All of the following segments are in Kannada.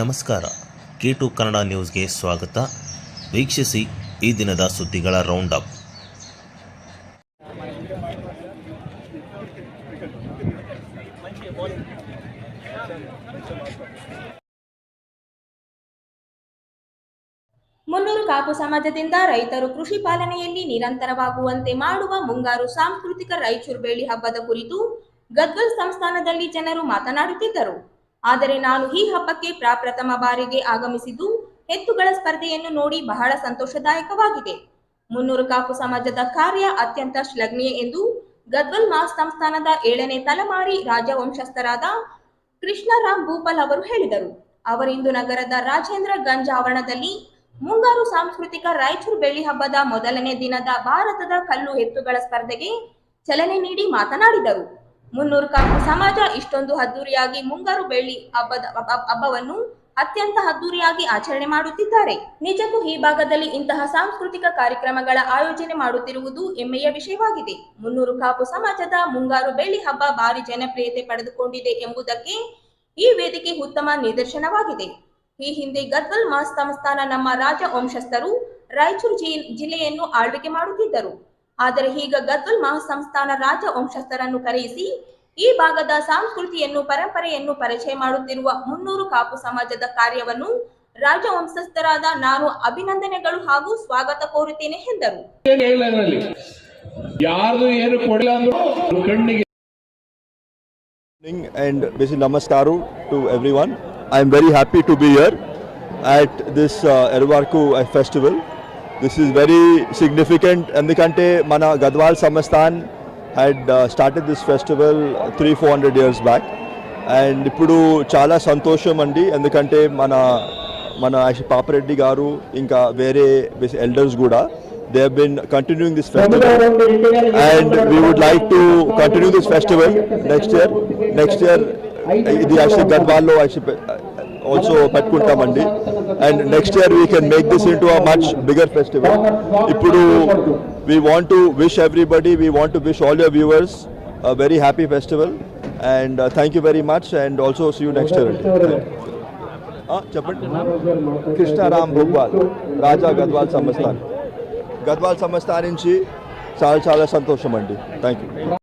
ನಮಸ್ಕಾರ. ಕೆ ಟು ಕನ್ನಡ ನ್ಯೂಸ್ಗೆ ಸ್ವಾಗತ. ವೀಕ್ಷಿಸಿ ಈ ದಿನದ ಸುದ್ದಿಗಳ ರೌಂಡ್ ಅಪ್ ಮುನ್ನೂರು ಕಾಪು ಸಮಾಜದಿಂದ ರೈತರು ಕೃಷಿ ಪಾಲನೆಯಲ್ಲಿ ನಿರಂತರವಾಗುವಂತೆ ಮಾಡುವ ಮುಂಗಾರು ಸಾಂಸ್ಕೃತಿಕ ರಾಯಚೂರು ಬೇಳಿ ಹಬ್ಬದ ಕುರಿತು ಗದ್ವಲ್ ಸಂಸ್ಥಾನದಲ್ಲಿ ಜನರು ಮಾತನಾಡುತ್ತಿದ್ದರು. ಆದರೆ ನಾನು ಈ ಹಬ್ಬಕ್ಕೆ ಪ್ರಪ್ರಥಮ ಬಾರಿಗೆ ಆಗಮಿಸಿದ್ದು ಎತ್ತುಗಳ ಸ್ಪರ್ಧೆಯನ್ನು ನೋಡಿ ಬಹಳ ಸಂತೋಷದಾಯಕವಾಗಿದೆ. ಮುನ್ನೂರು ಕಾಪು ಸಮಾಜದ ಕಾರ್ಯ ಅತ್ಯಂತ ಶ್ಲಾಘನೀಯ ಎಂದು ಗದ್ವಲ್ ಮಾ ಸಂಸ್ಥಾನದ ಏಳನೇ ತಲೆಮಾರಿ ರಾಜವಂಶಸ್ಥರಾದ ಕೃಷ್ಣರಾಮ್ ಭೂಪಾಲ್ ಅವರು ಹೇಳಿದರು. ಅವರಿಂದು ನಗರದ ರಾಜೇಂದ್ರ ಗಂಜ್ ಆವರಣದಲ್ಲಿ ಮುಂಗಾರು ಸಾಂಸ್ಕೃತಿಕ ರಾಯಚೂರು ಬೆಳ್ಳಿ ಹಬ್ಬದ ಮೊದಲನೇ ದಿನದ ಭಾರತದ ಕಲ್ಲು ಎತ್ತುಗಳ ಸ್ಪರ್ಧೆಗೆ ಚಲನೆ ನೀಡಿ ಮಾತನಾಡಿದರು. ಮುನ್ನೂರು ಕಾಪು. ಸಮಾಜ ಇಷ್ಟೊಂದು ಅದ್ದೂರಿಯಾಗಿ ಮುಂಗಾರು ಬೆಳ್ಳಿ ಹಬ್ಬದ ಹಬ್ಬವನ್ನು ಅತ್ಯಂತ ಅದ್ದೂರಿಯಾಗಿ ಆಚರಣೆ ಮಾಡುತ್ತಿದ್ದಾರೆ. ನಿಜಕ್ಕೂ ಈ ಭಾಗದಲ್ಲಿ ಇಂತಹ ಸಾಂಸ್ಕೃತಿಕ ಕಾರ್ಯಕ್ರಮಗಳ ಆಯೋಜನೆ ಮಾಡುತ್ತಿರುವುದು ಹೆಮ್ಮೆಯ ವಿಷಯವಾಗಿದೆ. ಮುನ್ನೂರು ಕಾಪು ಸಮಾಜದ ಮುಂಗಾರು ಬೆಳ್ಳಿ ಹಬ್ಬ ಭಾರಿ ಜನಪ್ರಿಯತೆ ಪಡೆದುಕೊಂಡಿದೆ ಎಂಬುದಕ್ಕೆ ಈ ವೇದಿಕೆ ಉತ್ತಮ ನಿದರ್ಶನವಾಗಿದೆ. ಈ ಹಿಂದೆ ಗದ್ವಲ್ ಮಾಸ್ ಸಂಸ್ಥಾನ ನಮ್ಮ ರಾಜ ವಂಶಸ್ಥರು ರಾಯಚೂರು ಜಿಲ್ಲೆಯನ್ನು ಆಳ್ವಿಕೆ ಮಾಡುತ್ತಿದ್ದರು. ಆದರೆ ಈಗ ಗದ್ವಲ್ ಮಹಾ ಸಂಸ್ಥಾನ ರಾಜ ವಂಶಸ್ಥರನ್ನು ಕರೆಯಿಸಿ ಈ ಭಾಗದ ಸಂಸ್ಕೃತಿಯನ್ನು ಪರಂಪರೆಯನ್ನು ಪರಿಚಯ ಮಾಡುತ್ತಿರುವ ಮುನ್ನೂರು ಕಾಪು ಸಮಾಜದ ಕಾರ್ಯವನ್ನು ರಾಜ ವಂಶಸ್ಥರಾದ ನಾನು ಅಭಿನಂದನೆಗಳು ಹಾಗೂ ಸ್ವಾಗತ ಕೋರುತ್ತೇನೆ ಎಂದರು ಅಂಡ್ ಬಿಸಿ ನಮಸ್ಕಾರ ಟು ಏನು ಕೊಡಲ್ಲ ಅಂದ್ರು ಕಣ್ಣಿಗೆ and basically namaskaru to everyone. I am very happy to be here at this uh, Erwarku festival. This is very significant ఎందుకంటే మన Gadwal Samsthan had started this festival three four hundred years back and ఇప్పుడు చాలా సంతోషం అండి ఎందుకంటే మన మన యాక్చువల్ పాపరెడ్డి గారు ఇంకా వేరే ఎల్డర్స్ కూడా they have continuing this festival and we would like to continue this festival next year. Next year, ఇది యాక్చువల్లీ గద్వాల్లో యాక్చువల్లీ ఆల్సో పెట్టుకుంటామండి. And next year we can make this in to a much bigger festival ఇప్పుడు we want to wish everybody we want to wish all your viewers very happy festival and thank you very much and also see you next year అండి చెప్పండి. కృష్ణారాం భోగ్వాల్ రాజా గద్వాల్ సంస్థాన్. గద్వాల్ సంస్థానించి చాలా చాలా సంతోషం అండి. థ్యాంక్ యూ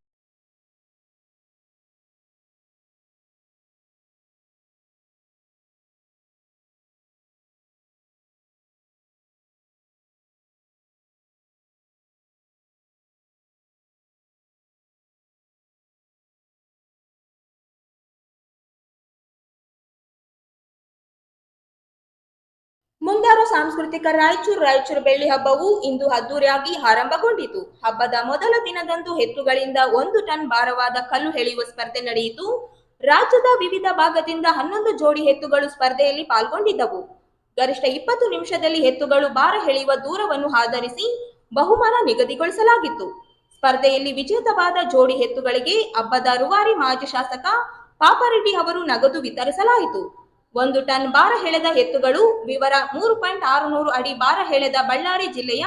ಮುಂಗಾರು ಸಾಂಸ್ಕೃತಿಕ ರಾಯಚೂರು ರಾಯಚೂರು ಬೆಳ್ಳಿ ಹಬ್ಬವು ಇಂದು ಅದ್ದೂರಿಯಾಗಿ ಆರಂಭಗೊಂಡಿತು. ಹಬ್ಬದ ಮೊದಲ ದಿನದಂದು ಎತ್ತುಗಳಿಂದ ಒಂದು ಟನ್ ಭಾರವಾದ ಕಲ್ಲು ಎಳೆಯುವ ಸ್ಪರ್ಧೆ ನಡೆಯಿತು. ರಾಜ್ಯದ ವಿವಿಧ ಭಾಗದಿಂದ ಹನ್ನೊಂದು ಜೋಡಿ ಎತ್ತುಗಳು ಸ್ಪರ್ಧೆಯಲ್ಲಿ ಪಾಲ್ಗೊಂಡಿದ್ದವು. ಗರಿಷ್ಠ ಇಪ್ಪತ್ತು ನಿಮಿಷದಲ್ಲಿ ಎತ್ತುಗಳು ಭಾರ ಎಳೆಯುವ ದೂರವನ್ನು ಆಧರಿಸಿ ಬಹುಮಾನ ನಿಗದಿಗೊಳಿಸಲಾಗಿತ್ತು. ಸ್ಪರ್ಧೆಯಲ್ಲಿ ವಿಜೇತವಾದ ಜೋಡಿ ಎತ್ತುಗಳಿಗೆ ಹಬ್ಬದ ರುವಾರಿ ಮಾಜಿ ಶಾಸಕ ಪಾಪರೆಡ್ಡಿ ಅವರು ನಗದು ವಿತರಿಸಲಾಯಿತು. ಒಂದು ಟನ್ ಭಾರ ಎಳೆದ ಎತ್ತುಗಳು ವಿವರ ಮೂರು ಪಾಯಿಂಟ್ ಆರುನೂರು ಅಡಿ ಭಾರ ಎಳೆದ ಬಳ್ಳಾರಿ ಜಿಲ್ಲೆಯ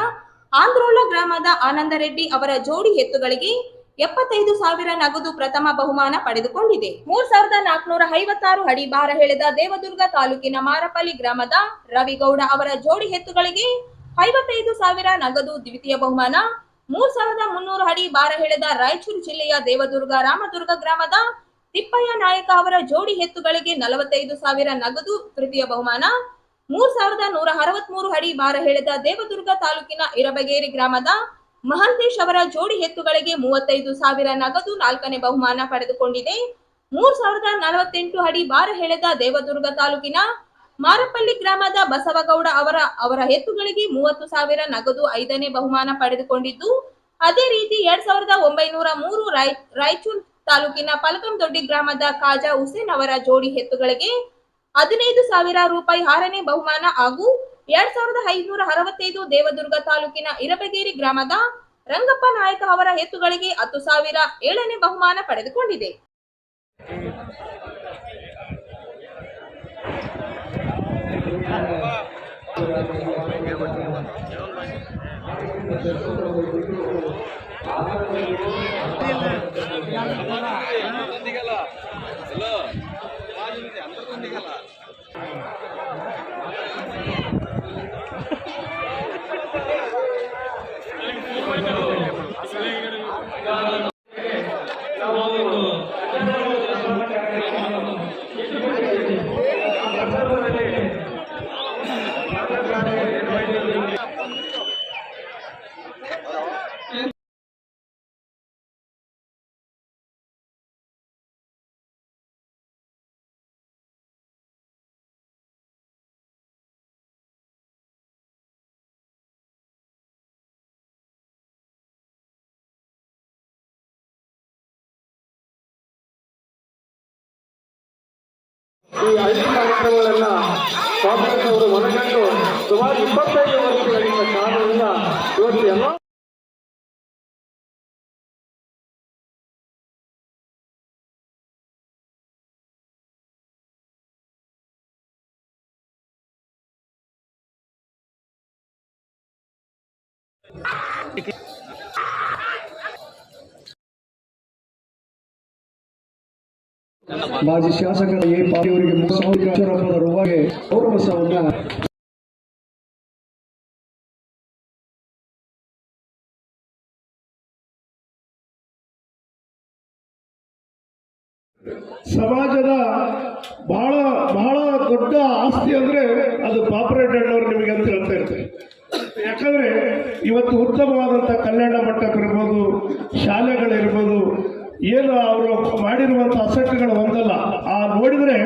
ಆಂದ್ರೋಳ ಗ್ರಾಮದ ಆನಂದರೆಡ್ಡಿ ಅವರ ಜೋಡಿ ಎತ್ತುಗಳಿಗೆ ಎಪ್ಪತ್ತೈದು ಸಾವಿರ ನಗದು ಪ್ರಥಮ ಬಹುಮಾನ ಪಡೆದುಕೊಂಡಿದೆ. ಮೂರ್ ಸಾವಿರದ ನಾಲ್ಕುನೂರ ಐವತ್ತಾರು ಅಡಿ ಭಾರ ಎಳೆದ ದೇವದುರ್ಗ ತಾಲೂಕಿನ ಮಾರಪಲ್ಲಿ ಗ್ರಾಮದ ರವಿಗೌಡ ಅವರ ಜೋಡಿ ಎತ್ತುಗಳಿಗೆ ಐವತ್ತೈದು ಸಾವಿರ ನಗದು ದ್ವಿತೀಯ ಬಹುಮಾನ, ಮೂರ್ ಸಾವಿರದ ಮುನ್ನೂರು ಅಡಿ ಭಾರ ಎಳೆದ ರಾಯಚೂರು ಜಿಲ್ಲೆಯ ದೇವದುರ್ಗ ರಾಮದುರ್ಗ ಗ್ರಾಮದ ತಿಪ್ಪಯ್ಯ ನಾಯಕ ಅವರ ಜೋಡಿ ಎತ್ತುಗಳಿಗೆ ನಲವತ್ತೈದು ಸಾವಿರ ನಗದು ತೃತೀಯ ಬಹುಮಾನ. ಮೂರ್ ಸಾವಿರದ ನೂರ ಅರವತ್ಮೂರು ಅಡಿ ಭಾರ ಹೇಳಿದ ದೇವದುರ್ಗ ತಾಲೂಕಿನ ಇರಬಗೇರಿ ಗ್ರಾಮದ ಮಹಂತೇಶ್ ಅವರ ಜೋಡಿ ಎತ್ತುಗಳಿಗೆ ಮೂವತ್ತೈದು ಸಾವಿರ ನಗದು ನಾಲ್ಕನೇ ಬಹುಮಾನ ಪಡೆದುಕೊಂಡಿದೆ. ಮೂರ್ ಸಾವಿರದ ನಲವತ್ತೆಂಟು ಅಡಿ ಭಾರ ಎಳೆದ ದೇವದುರ್ಗ ತಾಲೂಕಿನ ಮಾರಪಲ್ಲಿ ಗ್ರಾಮದ ಬಸವಗೌಡ ಅವರ ಅವರ ಎತ್ತುಗಳಿಗೆ ಮೂವತ್ತು ಸಾವಿರ ನಗದು ಐದನೇ ಬಹುಮಾನ ಪಡೆದುಕೊಂಡಿದ್ದು, ಅದೇ ರೀತಿ ಎರಡ್ ಸಾವಿರದ ಒಂಬೈನೂರ ಮೂರು ರಾಯ್, ರಾಯಚೂರು ತಾಲೂಕಿನ ಪಲಕಂದೊಡ್ಡಿ ಗ್ರಾಮದ ಖಾಜಾ ಹುಸೇನ್ ಅವರ ಜೋಡಿ ಎತ್ತುಗಳಿಗೆ ಹದಿನೈದು ಸಾವಿರ ರೂಪಾಯಿ ಆರನೇ ಬಹುಮಾನ ಹಾಗೂ ಎರಡ್ ಸಾವಿರದ ಐದುನೂರ ಅರವತ್ತೈದು ದೇವದುರ್ಗ ತಾಲೂಕಿನ ಇರಬಗೇರಿ ಗ್ರಾಮದ ರಂಗಪ್ಪ ನಾಯಕ ಅವರ ಎತ್ತುಗಳಿಗೆ ಹತ್ತು ಸಾವಿರ ಏಳನೇ ಬಹುಮಾನ ಪಡೆದುಕೊಂಡಿದೆ. ಈ ಐದು ಕಾರ್ಯಕ್ರಮಗಳನ್ನ ಕಾಂಗ್ರೆಸ್ ಅವರು ಮನಗಂಡು ಸುಮಾರು ಇಪ್ಪತ್ತೈದು ವರ್ಷಗಳಿಂದ ಕಾರಣದಿಂದ ಇವತ್ತು ಎಲ್ಲ ಮಾಜಿ ಶಾಸಕರ ಎ ಪಾಟಿಯವರಿಗೆ ಸಾವಿರ ಹಬ್ಬದ ರೂಪಾಯಿ ಗೌರವಸವನ್ನ ಸಮಾಜದ ಬಹಳ ಬಹಳ ದೊಡ್ಡ ಆಸ್ತಿ ಅಂದ್ರೆ ಅದು ಪಾಪರೇಟ್ ಅವರು ನಿಮಗೆ ಅಂತ ಹೇಳ್ತಾ ಇರ್ತಾರೆ. ಯಾಕಂದ್ರೆ ಇವತ್ತು ಉತ್ತಮವಾದಂತಹ ಕಲ್ಯಾಣ ಮಂಟಪ ಇರ್ಬೋದು, ಶಾಲೆಗಳಿರ್ಬೋದು ಏನು ಅವರು ಮಾಡಿರುವಂಥ ಅಸಟ್ಟುಗಳು ಒಂದಲ್ಲ. ಆ ನೋಡಿದ್ರೆ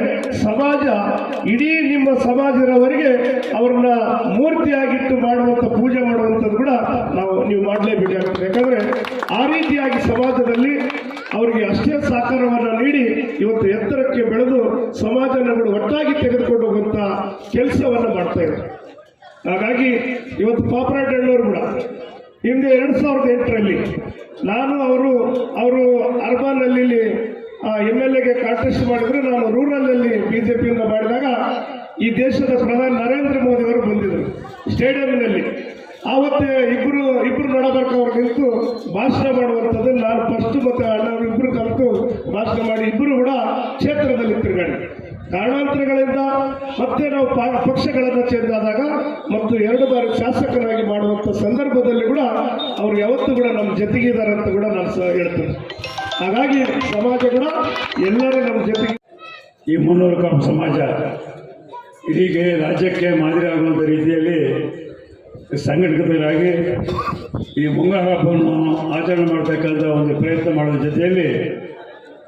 ಸಮಾಜ, ಇಡೀ ನಿಮ್ಮ ಸಮಾಜದವರೆಗೆ ಅವ್ರನ್ನ ಮೂರ್ತಿಯಾಗಿಟ್ಟು ಮಾಡುವಂಥ ಪೂಜೆ ಮಾಡುವಂಥದ್ದು ಕೂಡ ನಾವು ನೀವು ಮಾಡಲೇಬೇಕಾಗ್ತದೆ ಯಾಕಂದ್ರೆ ಆ ರೀತಿಯಾಗಿ ಸಮಾಜದಲ್ಲಿ ಅವರಿಗೆ ಅಷ್ಟೇ ಸಹಕಾರವನ್ನು ನೀಡಿ ಇವತ್ತು ಎತ್ತರಕ್ಕೆ ಬೆಳೆದು ಸಮಾಜವನ್ನು ಒಟ್ಟಾಗಿ ತೆಗೆದುಕೊಂಡು ಹೋಗುವಂತ ಕೆಲಸವನ್ನು ಮಾಡ್ತಾ ಇದ್ದಾರೆ. ಹಾಗಾಗಿ ಇವತ್ತು ಪಾಪರಾಟ್ ಹೇಳೋರು ಕೂಡ ಹಿಂದೆ ಎರಡು ಸಾವಿರದ ಎಂಟರಲ್ಲಿ ನಾನು ಅವರು ಅವರು ಅರ್ಬನ್ ಅಲ್ಲಿ ಎಂ ಎಲ್ ಎಗೆ ಕಾಂಟೆಸ್ಟ್ ಮಾಡಿದ್ರು. ನಾನು ರೂರಲ್ ಜೆ ಪಿಯಿಂದ ಮಾಡಿದಾಗ ಈ ದೇಶದ ಪ್ರಧಾನಿ ನರೇಂದ್ರ ಮೋದಿ ಅವರು ಬಂದಿದ್ದರು ಸ್ಟೇಡಿಯಂನಲ್ಲಿ. ಆವತ್ತೇ ಇಬ್ಬರು ಇಬ್ಬರು ನಡಬರ್ಕ ಅವ್ರು ನಿಂತು ಭಾಷಣ ಮಾಡುವಂಥದ್ದು ನಾನು ಫಸ್ಟ್ ಮತ್ತೆ ಅಣ್ಣವರು ಇಬ್ಬರು ಕಲಿತು ಭಾಷಣ ಮಾಡಿ ಇಬ್ರು ಕೂಡ ಕ್ಷೇತ್ರದಲ್ಲಿ ತಿರುಗಾಡಿ ಕಾರಣಾಂತರಗಳಿಂದ ಮತ್ತೆ ನಾವು ಪಕ್ಷಗಳನ್ನು ಚೇಂಜ್ ಆದಾಗ ಮತ್ತು ಎರಡು ಬಾರಿ ಶಾಸಕರಾಗಿ ಮಾಡುವಂಥ ಸಂದರ್ಭದಲ್ಲಿ ಕೂಡ ಅವರು ಯಾವತ್ತೂ ಕೂಡ ನಮ್ಮ ಜೊತೆಗಿದ್ದಾರೆ ಅಂತ ಕೂಡ ನಾನು ಸಹ ಹೇಳ್ತೇನೆ. ಹಾಗಾಗಿ ಸಮಾಜ ಕೂಡ ಎಲ್ಲರೂ ನಮ್ಮ ಜೊತೆಗೆ ಈ ಮುನ್ನೂರು ಸಮಾಜ ಇದೀಗ ರಾಜ್ಯಕ್ಕೆ ಮಾದರಿ ಆಗುವಂಥ ರೀತಿಯಲ್ಲಿ ಸಂಘಟಿತರಾಗಿ ಈ ಮುಂಗಾರ ಹಬ್ಬವನ್ನು ಆಚರಣೆ ಮಾಡ್ತಕ್ಕಂಥ ಒಂದು ಪ್ರಯತ್ನ ಮಾಡುವ ಜೊತೆಯಲ್ಲಿ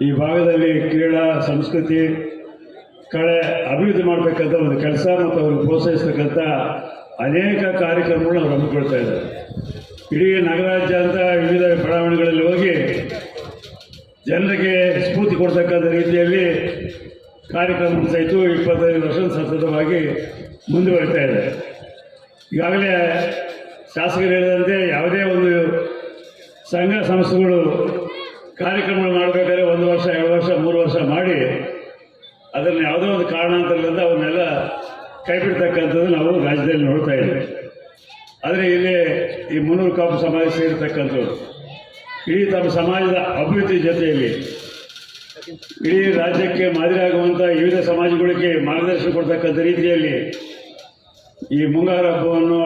ಈ ಭಾಗದಲ್ಲಿ ಕ್ರೀಡಾ, ಸಂಸ್ಕೃತಿ ಕಳೆ ಅಭಿವೃದ್ಧಿ ಮಾಡತಕ್ಕಂಥ ಒಂದು ಕೆಲಸ ಮತ್ತು ಅವ್ರಿಗೆ ಪ್ರೋತ್ಸಾಹಿಸ್ತಕ್ಕಂಥ ಅನೇಕ ಕಾರ್ಯಕ್ರಮಗಳನ್ನ ಅವ್ರು ಹಮ್ಮಿಕೊಳ್ತಾ ಇದ್ದಾರೆ ಇಡೀ ನಗರಾಜ್ಯಂತ ವಿವಿಧ ಬಡಾವಣೆಗಳಲ್ಲಿ ಹೋಗಿ ಜನರಿಗೆ ಸ್ಫೂರ್ತಿ ಕೊಡ್ತಕ್ಕಂಥ ರೀತಿಯಲ್ಲಿ ಕಾರ್ಯಕ್ರಮ ಸಹಿತ ಇಪ್ಪತ್ತೈದು ವರ್ಷ ಸತತವಾಗಿ ಮುಂದುವರಿತಾ ಇದೆ. ಈಗಾಗಲೇ ಶಾಸಕರು ಹೇಳಿದಂತೆ ಯಾವುದೇ ಒಂದು ಸಂಘ ಸಂಸ್ಥೆಗಳು ಕಾರ್ಯಕ್ರಮಗಳು ಮಾಡಬೇಕಾದ್ರೆ ಒಂದು ವರ್ಷ, ಎರಡು ವರ್ಷ, ಮೂರು ವರ್ಷ ಮಾಡಿ ಅದನ್ನು ಯಾವುದೋ ಒಂದು ಕಾರಣಾಂತರದಿಂದ ಅವನ್ನೆಲ್ಲ ಕೈ ಬಿಡ್ತಕ್ಕಂಥದ್ದು ನಾವು ರಾಜ್ಯದಲ್ಲಿ ನೋಡ್ತಾ ಇದ್ದೇವೆ. ಆದರೆ ಇಲ್ಲಿ ಈ ಮುನ್ನೂರು ಕಾಪು ಸಮಾಜ ಸೇರಿರ್ತಕ್ಕಂಥದ್ದು ಇಡೀ ತಮ್ಮ ಸಮಾಜದ ಅಭಿವೃದ್ಧಿ ಜೊತೆಯಲ್ಲಿ ಇಡೀ ರಾಜ್ಯಕ್ಕೆ ಮಾದರಿಯಾಗುವಂಥ ವಿವಿಧ ಸಮಾಜಗಳಿಗೆ ಮಾರ್ಗದರ್ಶನ ಕೊಡ್ತಕ್ಕಂಥ ರೀತಿಯಲ್ಲಿ ಈ ಮುಂಗಾರು ಹಬ್ಬವನ್ನು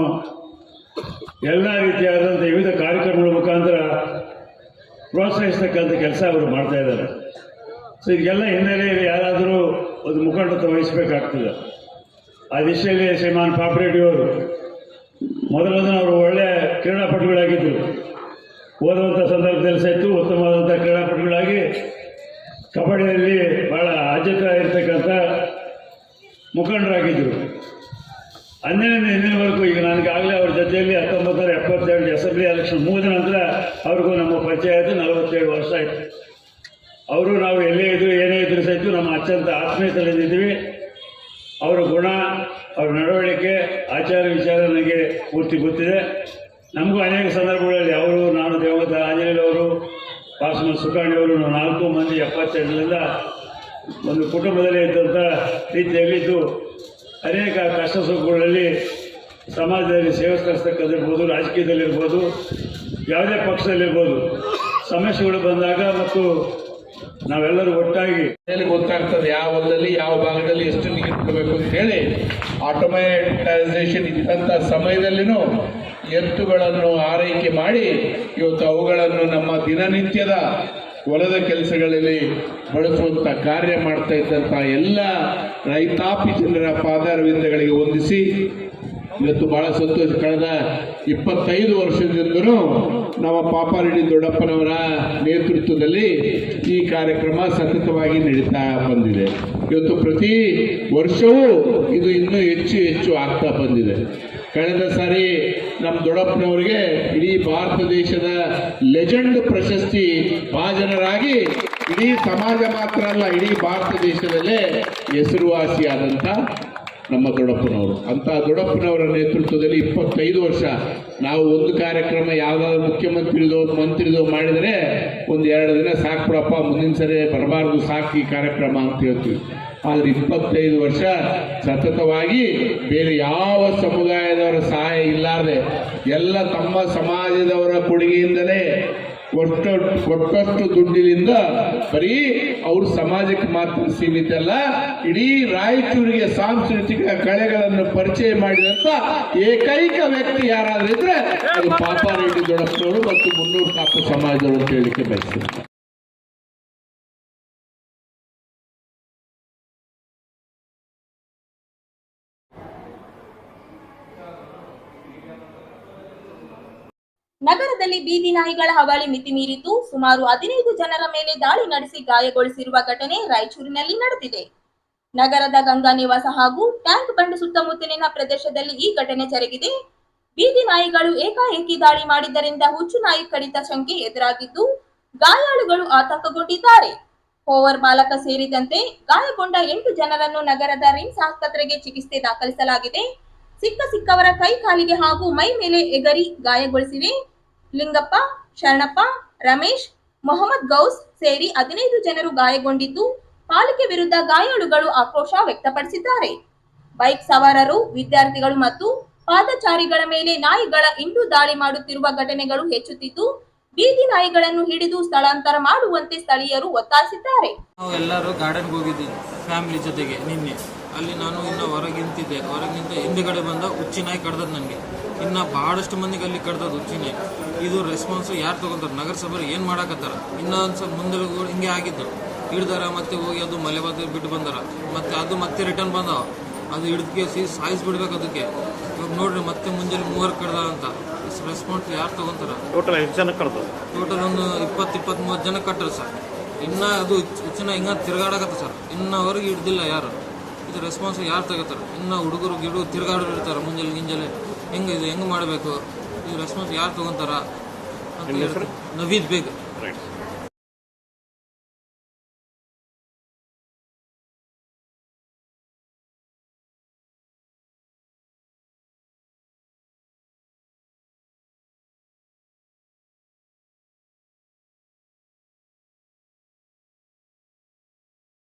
ಎಲ್ಲ ರೀತಿಯಾದಂಥ ವಿವಿಧ ಕಾರ್ಯಕ್ರಮಗಳ ಮುಖಾಂತರ ಪ್ರೋತ್ಸಾಹಿಸ್ತಕ್ಕಂಥ ಕೆಲಸ ಅವರು ಮಾಡ್ತಾ ಇದ್ದಾರೆ. ಸೊ ಇದಕ್ಕೆಲ್ಲ ಹಿನ್ನೆಲೆಯಲ್ಲಿ ಯಾರಾದರೂ ಒಂದು ಮುಖಂಡತ್ವ ವಹಿಸಬೇಕಾಗ್ತದೆ. ಆ ದಿಶೆಯಲ್ಲಿ ಶ್ರೀಮಾನ್ ಪಾಪ್ರೆಡ್ಡಿಯವರು ಮೊದಲೊಂದು ಅವರು ಒಳ್ಳೆಯ ಕ್ರೀಡಾಪಟುಗಳಾಗಿದ್ದರು. ಓದುವಂಥ ಸಂದರ್ಭದಲ್ಲಿ ಸಹಿತ ಉತ್ತಮವಾದಂಥ ಕ್ರೀಡಾಪಟುಗಳಾಗಿ ಕಬಡ್ಡಿಯಲ್ಲಿ ಭಾಳ ಆದ್ಯತೆ ಇರತಕ್ಕಂಥ ಮುಖಂಡರಾಗಿದ್ದರು. ಹನ್ನೆರಡನೇ ಹಿಂದಿನವರೆಗೂ ಈಗ ನನಗಾಗಲೇ ಅವ್ರ ಜೊತೆಯಲ್ಲಿ ಹತ್ತೊಂಬತ್ತು ಎಪ್ಪತ್ತೆರಡು ಅಸೆಂಬ್ಲಿ ಎಲೆಕ್ಷನ್ ಮುಗಿದ ನಂತರ ಅವ್ರಿಗೂ ನಮ್ಮ ಪರಿಚಯ ಆಯಿತು ನಲವತ್ತೇಳು ವರ್ಷ ಆಯಿತು. ಅವರು ನಾವು ಎಲ್ಲೇ ಇದ್ರು, ಏನೇ ಇದ್ರು ಸಹಿತ ನಮ್ಮ ಅತ್ಯಂತ ಆತ್ಮೀಯತೆಯಲ್ಲಿದ್ದೀವಿ ಅವರ ಗುಣ, ಅವರ ನಡವಳಿಕೆ, ಆಚಾರ ವಿಚಾರ ನನಗೆ ಪೂರ್ತಿ ಗೊತ್ತಿದೆ. ನಮಗೂ ಅನೇಕ ಸಂದರ್ಭಗಳಲ್ಲಿ ಅವರು, ನಾನು ದೇವಗತ ಆಂಜನೇಯವರು ಪಾಸ್ಮ ಸುಖಾಣಿಯವರು ನಾಲ್ಕು ಮಂದಿ ಎಪ್ಪತ್ತೆರಡರಿಂದ ಒಂದು ಕುಟುಂಬದಲ್ಲಿ ಇದ್ದಂಥ ರೀತಿಯಲ್ಲಿದ್ದು, ಅನೇಕ ಕಷ್ಟ ಸುಖಗಳಲ್ಲಿ ಸಮಾಜದಲ್ಲಿ ಸೇವೆ ಸಲ್ಲಿಸ್ತಕ್ಕಂಥಿರ್ಬೋದು ರಾಜಕೀಯದಲ್ಲಿರ್ಬೋದು, ಯಾವುದೇ ಪಕ್ಷದಲ್ಲಿರ್ಬೋದು. ಸಮಸ್ಯೆಗಳು ಬಂದಾಗ ಮತ್ತು ನಾವೆಲ್ಲರೂ ಒಟ್ಟಾಗಿ ಗೊತ್ತಾಗ್ತದೆ ಯಾವ ಹೊಲದಲ್ಲಿ, ಯಾವ ಭಾಗದಲ್ಲಿ ಎಷ್ಟು ನೀರು ಕೊಡಬೇಕು ಅಂತ ಹೇಳಿ ಆಟೋಮೈಟೈಸೇಷನ್ ಇದ್ದಂಥ ಸಮಯದಲ್ಲಿನೂ ಎತ್ತುಗಳನ್ನು ಆರೈಕೆ ಮಾಡಿ ಇವತ್ತು ಅವುಗಳನ್ನು ನಮ್ಮ ದಿನನಿತ್ಯದ ಹೊಲದ ಕೆಲಸಗಳಲ್ಲಿ ಬಳಸುವಂತ ಕಾರ್ಯ ಮಾಡ್ತಾ ಇದ್ದಂಥ ಎಲ್ಲ ರೈತಾಪಿ ಜನರ ಪಾದಾರವಿಂದಗಳಿಗೆ ಹೊಂದಿಸಿ ಇವತ್ತು ಬಹಳ ಸಂತೋಷ. ಕಳೆದ ಇಪ್ಪತ್ತೈದು ವರ್ಷದಿಂದಲೂ ನಮ್ಮ ಪಾಪಾರೆಡ್ಡಿ ದೊಡ್ಡಪ್ಪನವರ ನೇತೃತ್ವದಲ್ಲಿ ಈ ಕಾರ್ಯಕ್ರಮ ಸತತವಾಗಿ ನಡೀತಾ ಬಂದಿದೆ. ಇವತ್ತು ಪ್ರತಿ ವರ್ಷವೂ ಇದು ಇನ್ನೂ ಹೆಚ್ಚು ಹೆಚ್ಚು ಆಗ್ತಾ ಬಂದಿದೆ. ಕಳೆದ ಸಾರಿ ನಮ್ಮ ದೊಡ್ಡಪ್ಪನವರಿಗೆ ಇಡೀ ಭಾರತ ದೇಶದ ಲೆಜೆಂಡ್ ಪ್ರಶಸ್ತಿ ಭಾಜನರಾಗಿ ಇಡೀ ಸಮಾಜ ಮಾತ್ರ ಅಲ್ಲ, ಇಡೀ ಭಾರತ ದೇಶದಲ್ಲೇ ಹೆಸರುವಾಸಿಯಾದಂಥ ನಮ್ಮ ದೊಡ್ಡಪ್ಪನವರು. ಅಂತ ದೊಡ್ಡಪ್ಪನವರ ನೇತೃತ್ವದಲ್ಲಿ ಇಪ್ಪತ್ತೈದು ವರ್ಷ ನಾವು ಒಂದು ಕಾರ್ಯಕ್ರಮ ಯಾವುದಾದ್ರು ಮುಖ್ಯಮಂತ್ರಿದೋ, ಮಂತ್ರಿದೋ ಮಾಡಿದರೆ ಒಂದು ಎರಡು ದಿನ ಸಾಕು ಬಿಡಪ್ಪ ಮುಂದಿನ ಸರಿ ಬರಬಾರ್ದು, ಸಾಕು ಈ ಕಾರ್ಯಕ್ರಮ ಅಂತ ಹೇಳ್ತೀವಿ. ಆದರೆ ಇಪ್ಪತ್ತೈದು ವರ್ಷ ಸತತವಾಗಿ ಬೇರೆ ಯಾವ ಸಮುದಾಯದವರ ಸಹಾಯ ಇಲ್ಲಾರದೆ ಎಲ್ಲ ತಮ್ಮ ಸಮಾಜದವರ ಕೊಡುಗೆಯಿಂದಲೇ ಕೊಟ್ಟು ಒಟ್ಟಷ್ಟು ದುಡ್ಡಿನಿಂದ ಬರೀ ಅವರು ಸಮಾಜಕ್ಕೆ ಮಾತ್ರ ಸೀಮಿತ ಅಲ್ಲ, ಇಡೀ ರಾಯಚೂರಿಗೆ ಸಾಂಸ್ಕೃತಿಕ ಕಳೆಗಳನ್ನು ಪರಿಚಯ ಮಾಡಿದಂತ ಏಕೈಕ ವ್ಯಕ್ತಿ ಯಾರಾದ್ರೂ ಇದ್ರೆ ಅದು ಪಾಪಾರೆಡ್ಡಿ ದೊಡ್ಡಪ್ಪನವರು ಮತ್ತು ಮುನ್ನೂರು ಕಾಪು ಸಮಾಜದವರು ಅಂತ ಬಯಸ್ತೀನಿ. ನಗರದಲ್ಲಿ ಬೀದಿ ನಾಯಿಗಳ ಹವಾಳಿ ಮಿತಿ ಮೀರಿದ್ದು ಸುಮಾರು ಹದಿನೈದು ಜನರ ಮೇಲೆ ದಾಳಿ ನಡೆಸಿ ಗಾಯಗೊಳಿಸಿರುವ ಘಟನೆ ರಾಯಚೂರಿನಲ್ಲಿ ನಡೆದಿದೆ. ನಗರದ ಗಂಗಾ ನಿವಾಸ ಹಾಗೂ ಟ್ಯಾಂಕ್ ಬಂಡ್ ಸುತ್ತಮುತ್ತಲಿನ ಪ್ರದೇಶದಲ್ಲಿ ಈ ಘಟನೆ ಜರುಗಿದೆ. ಬೀದಿ ನಾಯಿಗಳು ಏಕಾಏಕಿ ದಾಳಿ ಮಾಡಿದ್ದರಿಂದ ಹುಚ್ಚು ನಾಯಿ ಕಡಿತ ಶಂಕೆ ಎದುರಾಗಿದ್ದು ಗಾಯಾಳುಗಳು ಆತಂಕಗೊಂಡಿದ್ದಾರೆ. ಓವರ್ ಬಾಲಕ ಸೇರಿದಂತೆ ಗಾಯಗೊಂಡ ಎಂಟು ಜನರನ್ನು ನಗರದ ರಿಮ್ಸ್ ಆಸ್ಪತ್ರೆಗೆ ಚಿಕಿತ್ಸೆ ದಾಖಲಿಸಲಾಗಿದೆ. ಸಿಕ್ಕ ಸಿಕ್ಕವರ ಕೈ ಕಾಲಿಗೆ ಹಾಗೂ ಮೈ ಮೇಲೆ ಎಗರಿ ಗಾಯಗೊಳಿಸಿವೆ. ಲಿಂಗಪ್ಪ, ಶರಣಪ್ಪ, ರಮೇಶ್, ಮೊಹಮ್ಮದ್ ಗೌಸ್ ಸೇರಿ ಹದಿನೈದು ಜನರು ಗಾಯಗೊಂಡಿದ್ದು, ಪಾಲಿಕೆ ವಿರುದ್ಧ ಗಾಯಾಳುಗಳು ಆಕ್ರೋಶ ವ್ಯಕ್ತಪಡಿಸಿದ್ದಾರೆ. ಬೈಕ್ ಸವಾರರು, ವಿದ್ಯಾರ್ಥಿಗಳು ಮತ್ತು ಪಾದಚಾರಿಗಳ ಮೇಲೆ ನಾಯಿಗಳ ಇಂಡು ದಾಳಿ ಮಾಡುತ್ತಿರುವ ಘಟನೆಗಳು ಹೆಚ್ಚುತ್ತಿದ್ದು, ಬೀದಿ ನಾಯಿಗಳನ್ನು ಹಿಡಿದು ಸ್ಥಳಾಂತರ ಮಾಡುವಂತೆ ಸ್ಥಳೀಯರು ಒತ್ತಾಯಿಸಿದ್ದಾರೆ. ಎಲ್ಲರೂ ಗಾರ್ಡನ್ ಹೋಗಿದ್ದೀವಿ ಫ್ಯಾಮಿಲಿ ಜೊತೆಗೆ ನಿನ್ನೆ. ಅಲ್ಲಿ ನಾನು ಇನ್ನು ಹೊರಗಿಂತಿದ್ದೆ. ಹೊರಗಿಂತ ಹಿಂದುಗಡೆ ಬಂದ ಹುಚ್ಚಿ ನಾಯಿ ಕಡ್ದದ್ ನನಗೆ ಇನ್ನು ಭಾಳಷ್ಟು ಮಂದಿಗೆ ಅಲ್ಲಿ ಕಡ್ದದ್ದು ಹುಚ್ಚಿ ನಾಯಿ ಇದು ರೆಸ್ಪಾನ್ಸು ಯಾರು ತೊಗೊಂತಾರೆ ನಗರಸಭೆ ಏನು ಮಾಡಾಕತ್ತಾರ? ಇನ್ನೊಂದು ಸ್ವಲ್ಪ ಮುಂದೆ ಹಿಂಗೆ ಆಗಿದ್ದು ಹಿಡ್ದಾರ ಮತ್ತೆ ಹೋಗಿ ಅದು ಮಲೆ ಬದ್ದು ಬಿಟ್ಟು ಬಂದಾರ. ಮತ್ತೆ ಅದು ಮತ್ತೆ ರಿಟರ್ನ್ ಬಂದಾವ. ಅದು ಹಿಡಿದ್ಕೆ ಸಿ ಸಾಯಿಸ್ಬಿಡ್ಬೇಕು ಅದಕ್ಕೆ. ಇವಾಗ ನೋಡ್ರಿ ಮತ್ತೆ ಮುಂಜಾನೆ ಮೂವರು ಕಡ್ದಾರ ಅಂತ. ರೆಸ್ಪಾನ್ಸ್ ಯಾರು ತಗೊಂತಾರ ಟೋಟಲ್ ಎಷ್ಟು ಜನ ಟೋಟಲ್ ಒಂದು ಇಪ್ಪತ್ತು ಇಪ್ಪತ್ತ್ ಮೂವತ್ತು ಜನ ಕಟ್ಟರು ಸರ್. ಇನ್ನು ಅದು ಹೆಚ್ಚಿನ ಹಿಂಗೆ ತಿರ್ಗಾಡಕತ್ತ ಸರ್. ಇನ್ನವರೆಗೆ ಹಿಡ್ದಿಲ್ಲ ಯಾರು. ಇದು ರೆಸ್ಪಾನ್ಸ್ ಯಾರು ತಗೋತಾರೆ? ಇನ್ನು ಹುಡುಗರು ಗಿಡ ತಿರ್ಗಾಡೋರು ಇರ್ತಾರೆ ಮುಂಜಾನೆ ಗಿಂಜಲೆ ಹೆಂಗೆ ಇದು ಹೆಂಗೆ ಮಾಡಬೇಕು? ಇದು ರೆಸ್ಪಾನ್ಸ್ ಯಾರು ತೊಗೊಂತಾರ ಅಂತ. ನವೀದ್ ಬೇಗ್. ರೈಟ್